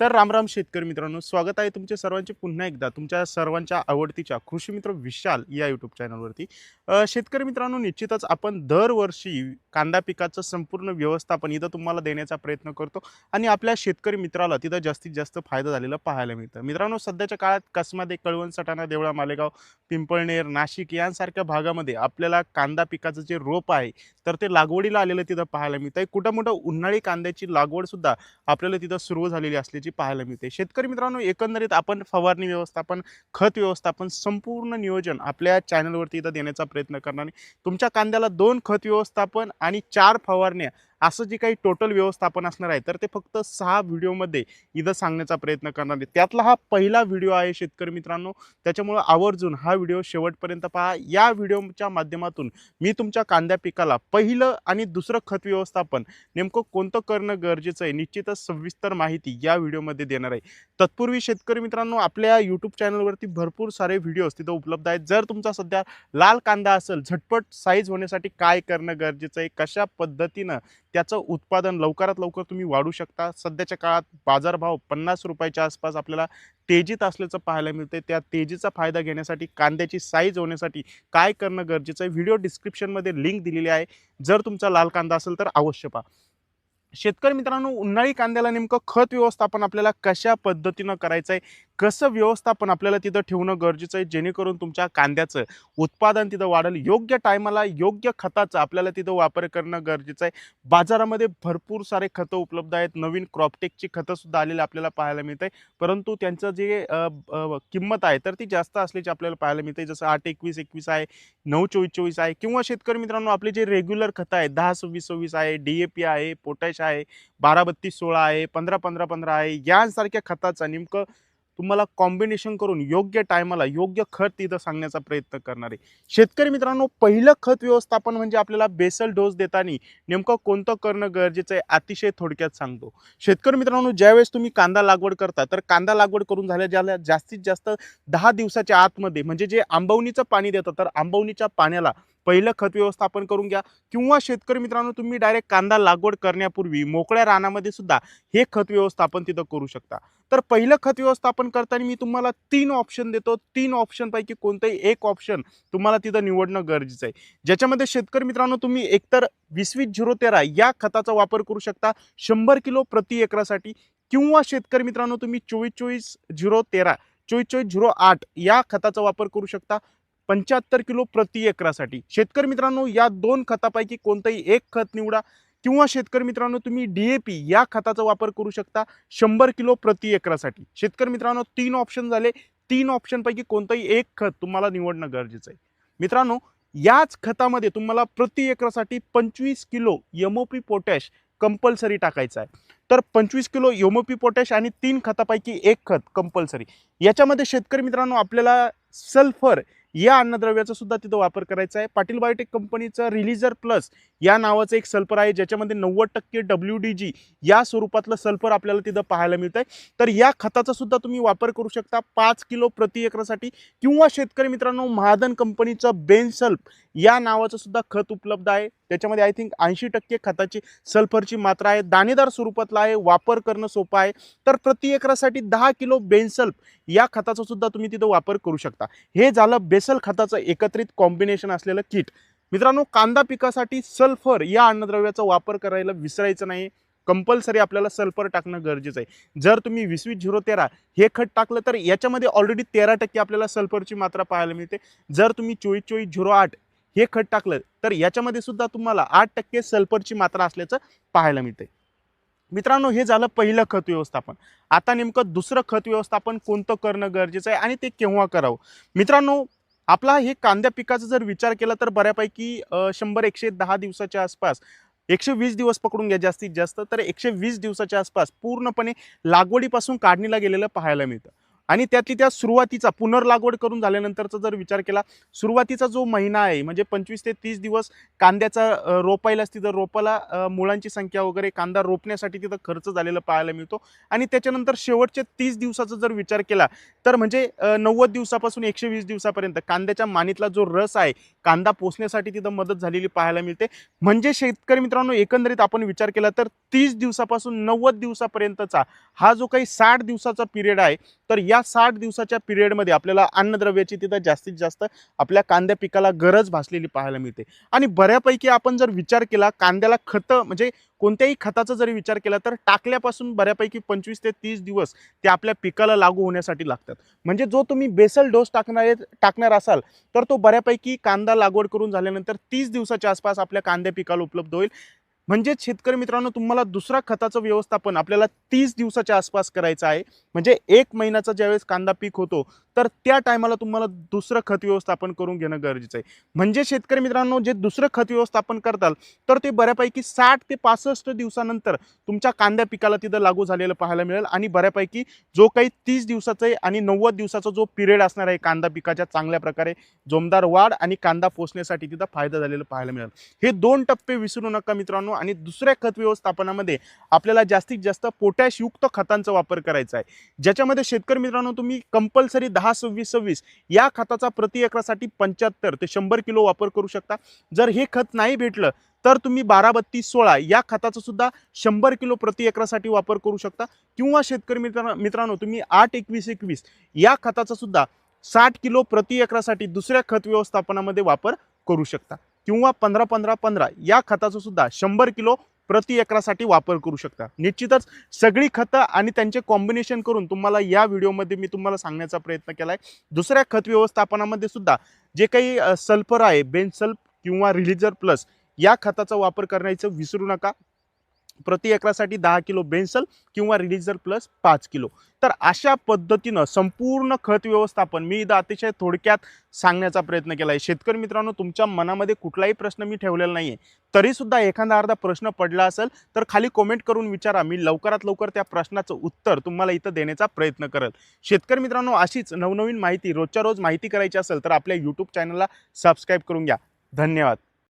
तर रामराम शेतकरी मित्रांनो स्वागत आहे तुमचे सर्वांचे पुन्हा एकदा. तुमच्या सर्वांच्या आवडतीच्या कृषी मित्र विशाल या यूट्यूब चॅनलवरती शेतकरी मित्रांनो निश्चितच आपण दरवर्षी कांदा पिकाचं संपूर्ण व्यवस्थापन इथं तुम्हाला देण्याचा प्रयत्न करतो आणि आपल्या शेतकरी मित्राला तिथं जास्तीत जास्त फायदा झालेला पाहायला मिळतं. मित्रांनो सध्याच्या काळात कसमध्ये कळवण सटाणा देवळा मालेगाव पिंपळनेर नाशिक यांसारख्या भागामध्ये आपल्याला कांदा पिकाचं जे रोप आहे तर ते लागवडीला आलेलं तिथं पाहायला मिळतं कुठं मोठं उन्हाळी कांद्याची लागवडसुद्धा आपल्याला तिथं सुरू झालेली असली असल्याची पाहायला मिळते. शेतकरी मित्रांनो एकंदरीत आपण फवारणी व्यवस्थापन खत व्यवस्थापन संपूर्ण नियोजन आपल्या चॅनलवरती इथं देण्याचा प्रयत्न करणार तुमच्या कांद्याला दोन खत व्यवस्थापन आणि चार फवारण्या असं जे काही टोटल व्यवस्थापन असणार आहे तर ते फक्त सहा व्हिडिओमध्ये इथं सांगण्याचा प्रयत्न करणार आहे. त्यातला हा पहिला व्हिडिओ आहे शेतकरी मित्रांनो. त्याच्यामुळं आवर्जून हा व्हिडिओ शेवटपर्यंत पहा. या व्हिडिओच्या माध्यमातून मी तुमच्या कांद्या पिकाला पहिलं आणि दुसरं खत व्यवस्थापन नेमकं कोणतं करणं गरजेचं आहे निश्चितच सविस्तर माहिती या व्हिडिओमध्ये देणार आहे. तत्पूर्वी शेतकरी मित्रांनो आपल्या यूट्यूब चॅनलवरती भरपूर सारे व्हिडिओज तिथं उपलब्ध आहेत. जर तुमचा सध्या लाल कांदा असेल झटपट साईज होण्यासाठी काय करणं गरजेचं आहे? कशा पद्धतीनं त्याचं उत्पादन लवकरात लवकर तुम्ही वाढू शकता? सध्याच्या काळात बाजारभाव पन्नास रुपयाच्या आसपास आपल्याला तेजीत असल्याचं पाहायला मिळते त्या तेजीचा फायदा घेण्यासाठी कांद्याची साईज होण्यासाठी काय करणं गरजेचं आहे? व्हिडिओ डिस्क्रिप्शनमध्ये लिंक दिलेली आहे. जर तुमचा लाल कांदा असेल तर अवश्य पहा. शेतकरी मित्रांनो उन्हाळी कांद्याला नेमकं खत व्यवस्थापन आपल्याला कशा पद्धतीनं करायचं आहे कसं व्यवस्थापन आपल्याला तिथं ठेवणं गरजेचं आहे? जेणेकरून तुमच्या कांद्याचं उत्पादन तिथं वाढेल? योग्य टायमाला योग्य खताचा आपल्याला तिथं वापर करणं गरजेचं आहे. बाजारामध्ये भरपूर सारे खतं उपलब्ध आहेत. नवीन क्रॉपटेकची खतंसुद्धा आलेली आपल्याला पाहायला मिळत आहे परंतु त्यांचं जे किंमत आहे तर ती जास्त असल्याची आपल्याला पाहायला मिळते जसं आठ एकवीस एकवीस आहे नऊ चोवीस चोवीस आहे. किंवा शेतकरी मित्रांनो आपले जे रेग्युलर खतं आहेत दहा सव्वीस सव्वीस आहे डी ए पी आहे पोटॅश आहे बारा बत्तीस सोळा आहे पंधरा पंधरा पंधरा आहे यांसारख्या खताचा नेमकं तुम्हाला कॉम्बिनेशन करून योग्य टायमाला योग्य खत तिथं सांगण्याचा प्रयत्न करणार आहे. शेतकरी मित्रांनो पहिलं खत व्यवस्थापन म्हणजे आपल्याला बेसल डोस देताना नेमकं कोणतं करणं गरजेचं आहे अतिशय थोडक्यात सांगतो. शेतकरी मित्रांनो ज्यावेळेस तुम्ही कांदा लागवड करता तर कांदा लागवड करून झाल्या ज्याला जास्तीत जास्त दहा दिवसाच्या आतमध्ये म्हणजे जे आंबवणीचं पाणी देतं तर आंबवणीच्या पाण्याला पहिलं खत व्यवस्थापन करून घ्या. किंवा शेतकरी मित्रांनो तुम्ही डायरेक्ट कांदा लागवड करण्यापूर्वी मोकळ्या रानामध्ये सुद्धा हे खत व्यवस्थापन तिथं करू शकता. तर पहिलं खत व्यवस्थापन करताना मी तुम्हाला तीन ऑप्शन देतो. तीन ऑप्शनपैकी कोणतंही एक ऑप्शन तुम्हाला तिथं निवडणं गरजेचं आहे. ज्याच्यामध्ये शेतकरी मित्रांनो तुम्ही एकतर वीस वीस झिरो तेरा या खताचा वापर करू शकता. शंभर किलो प्रति एकरासाठी. किंवा शेतकरी मित्रांनो तुम्ही चोवीस चोवीस झिरो तेरा चोवीस चोवीस झिरो आठ या खताचा वापर करू शकता. पंच्याहत्तर किलो प्रति एकरासाठी. शेतकरी मित्रांनो या दोन खतापैकी कोणतंही एक खत निवडा किंवा शेतकरी मित्रांनो तुम्ही डी ए पी या खताचा वापर करू शकता शंभर किलो प्रति एकरासाठी. शेतकरी मित्रांनो तीन ऑप्शन झाले. तीन ऑप्शनपैकी कोणतंही एक खत तुम्हाला निवडणं गरजेचं आहे. मित्रांनो याच खतामध्ये तुम्हाला प्रति एकरासाठी पंचवीस किलो यमोपी पोटॅश कंपल्सरी टाकायचं आहे. तर पंचवीस किलो यमोपी पोटॅश आणि तीन खतापैकी एक खत कंपल्सरी याच्यामध्ये शेतकरी मित्रांनो आपल्याला सल्फर या अन्नद्रव्याचा सुद्धा तिथं वापर करायचा आहे. पाटील बायोटेक कंपनीचं रिलीजर प्लस या नावाचं एक सल्फर आहे ज्याच्यामध्ये नव्वद टक्के डब्ल्यू डी जी या स्वरूपातलं सल्फर आपल्याला तिथं पाहायला मिळतं आहे तर या खताचा सुद्धा तुम्ही वापर करू शकता पाच किलो प्रति एकरासाठी. किंवा शेतकरी मित्रांनो महादन कंपनीचं बेन सल्फ या नावाचं सुद्धा खत उपलब्ध आहे. त्याच्यामध्ये आय थिंक ऐंशी टक्के खताची सल्फरची मात्रा आहे. दाणेदार स्वरूपातला आहे. वापर करणं सोपं आहे. तर प्रति एकरासाठी दहा किलो बेनसल्फ या खताचा सुद्धा तुम्ही तिथं वापर करू शकता. हे झालं बेसल खताचं एकत्रित कॉम्बिनेशन असलेलं किट मित्रांनो कांदा पिकासाठी सल्फर या अन्नद्रव्याचा वापर करायला विसरायचं नाही. कंपल्सरी आपल्याला सल्फर टाकणं गरजेचं आहे. जर तुम्ही वीस वीस झिरो तेरा हे खत टाकलं तर याच्यामध्ये ऑलरेडी तेरा टक्के आपल्याला सल्फरची मात्रा पाहायला मिळते. जर तुम्ही चोवीस चोवीस झिरो आठ हे खत टाकलं तर याच्यामध्ये सुद्धा तुम्हाला आठ टक्के सल्फरची मात्रा असल्याचं पाहायला मिळते मित्रांनो हे झालं पहिलं खत व्यवस्थापन. आता नेमकं दुसरं खत व्यवस्थापन कोणतं करणं गरजेचं आहे आणि ते केव्हा करावं? मित्रांनो आपला हे कांद्या पिकाचा जर विचार केला तर बऱ्यापैकी शंभर एकशे दहा दिवसाच्या आसपास एकशे वीस दिवस पकडून घ्या जास्तीत जास्त तर एकशे वीस दिवसाच्या आसपास पूर्णपणे लागवडीपासून काढणीला गेलेलं पाहायला मिळतं. आणि त्यातली त्या सुरुवातीचा पुनर्लागवड करून झाल्यानंतरचा जर विचार केला सुरुवातीचा जो महिना आहे म्हणजे पंचवीस ते तीस दिवस कांद्याचा रोपायला असती तर रोपाला मुळांची संख्या वगैरे कांदा रोपण्यासाठी तिथं खर्च झालेला पाहायला मिळतो. आणि त्याच्यानंतर शेवटचे तीस दिवसाचा जर विचार केला तर म्हणजे नव्वद दिवसापासून एकशे वीस दिवसापर्यंत कांद्याच्या मानीतला जो रस आहे कांदा पोचण्यासाठी तिथं मदत झालेली पाहायला मिळते. म्हणजे शेतकरी मित्रांनो एकंदरीत आपण विचार केला तर तीस दिवसापासून नव्वद दिवसापर्यंतचा हा जो काही साठ दिवसाचा पिरियड आहे तर या साठ दिवसाच्या पिरियडमध्ये आपल्याला अन्नद्रव्याची तिथं जास्तीत जास्त आपल्या कांद्या पिकाला गरज भासलेली पाहायला मिळते. आणि बऱ्यापैकी आपण जर विचार केला कांद्याला खतं म्हणजे कोणत्याही खताचा जरी विचार केला तर टाकल्यापासून बऱ्यापैकी पंचवीस ते तीस दिवस ते आपल्या पिकाला लागू होण्यासाठी लागतात. म्हणजे जो तुम्ही बेसल डोस टाकणार टाकणार असाल तर तो बऱ्यापैकी कांदा लागवड करून झाल्यानंतर तीस दिवसाच्या आसपास आपल्या कांद्या पिकाला उपलब्ध होईल. म्हणजेच शेतकरी मित्रांनो तुम्हाला दुसरा खताचं व्यवस्थापन आपल्याला तीस दिवसाच्या आसपास करायचं आहे. म्हणजे एक महिन्याचा ज्यावेळेस कांदा पीक होतो तर त्या टायमाला तुम्हाला दुसरं खत व्यवस्थापन करून घेणं गरजेचं आहे. म्हणजे शेतकरी मित्रांनो जे दुसरं खत व्यवस्थापन करताल तर ते बऱ्यापैकी साठ ते पासष्ट दिवसानंतर तुमच्या कांद्या पिकाला तिथं लागू झालेलं पाहायला मिळेल आणि बऱ्यापैकी जो काही तीस दिवसाचा आहे आणि नव्वद दिवसाचा जो पिरियड असणार आहे कांदा पिकाच्या चांगल्या प्रकारे जोमदार वाढ आणि कांदा पोचण्यासाठी तिथं फायदा झालेला पाहायला मिळेल. हे दोन टप्पे विसरू नका मित्रांनो आणि दुसऱ्या खत व्यवस्थापनामध्ये आपल्याला जास्तीत जास्त पोटॅशयुक्त खतांचा वापर करायचा आहे. ज्याच्यामध्ये शेतकरी मित्रांनो तुम्ही कंपल्सरी दहा सव्वीस सव्वीस या खताचा प्रति एकरासाठी पंच्याहत्तर ते शंभर किलो वापर करू शकता. जर हे खत नाही भेटलं तर तुम्ही बारा बत्तीस सोळा या खताचा सुद्धा शंभर किलो प्रति एकरासाठी वापर करू शकता. किंवा शेतकरी मित्रांनो मित्रांनो तुम्ही आठ एकवीस एकवीस या खताचा सुद्धा साठ किलो प्रति एकरासाठी दुसऱ्या खत व्यवस्थापनामध्ये वापर करू शकता. किंवा पंधरा पंधरा पंधरा या खताचा सुद्धा शंभर किलो प्रति एकरासाठी वापर करू शकता. निश्चितच सगळी खतं आणि त्यांचे कॉम्बिनेशन करून तुम्हाला या व्हिडिओमध्ये मी तुम्हाला सांगण्याचा प्रयत्न केला आहे दुसऱ्या खत व्यवस्थापनामध्ये सुद्धा जे काही सल्फर आहे बेनसल्फ किंवा रिलिजर प्लस या खताचा वापर करण्याचं विसरू नका. प्रति एकरासाठी दहा किलो बेन्सल किंवा रिलीजर प्लस पाच किलो. तर अशा पद्धतीनं संपूर्ण खत व्यवस्थापन मी इथं अतिशय थोडक्यात सांगण्याचा प्रयत्न केला आहे शेतकरी मित्रांनो तुमच्या मनामध्ये कुठलाही प्रश्न मी ठेवलेला नाही आहे तरीसुद्धा एखादा अर्धा प्रश्न पडला असेल तर खाली कॉमेंट करून विचारा. मी लवकरात लवकर त्या प्रश्नाचं उत्तर तुम्हाला इथं देण्याचा प्रयत्न करेल. शेतकरी मित्रांनो अशीच नवनवीन माहिती रोजच्या रोज माहिती करायची असेल तर आपल्या यूट्यूब चॅनलला सबस्क्राईब करून घ्या. धन्यवाद.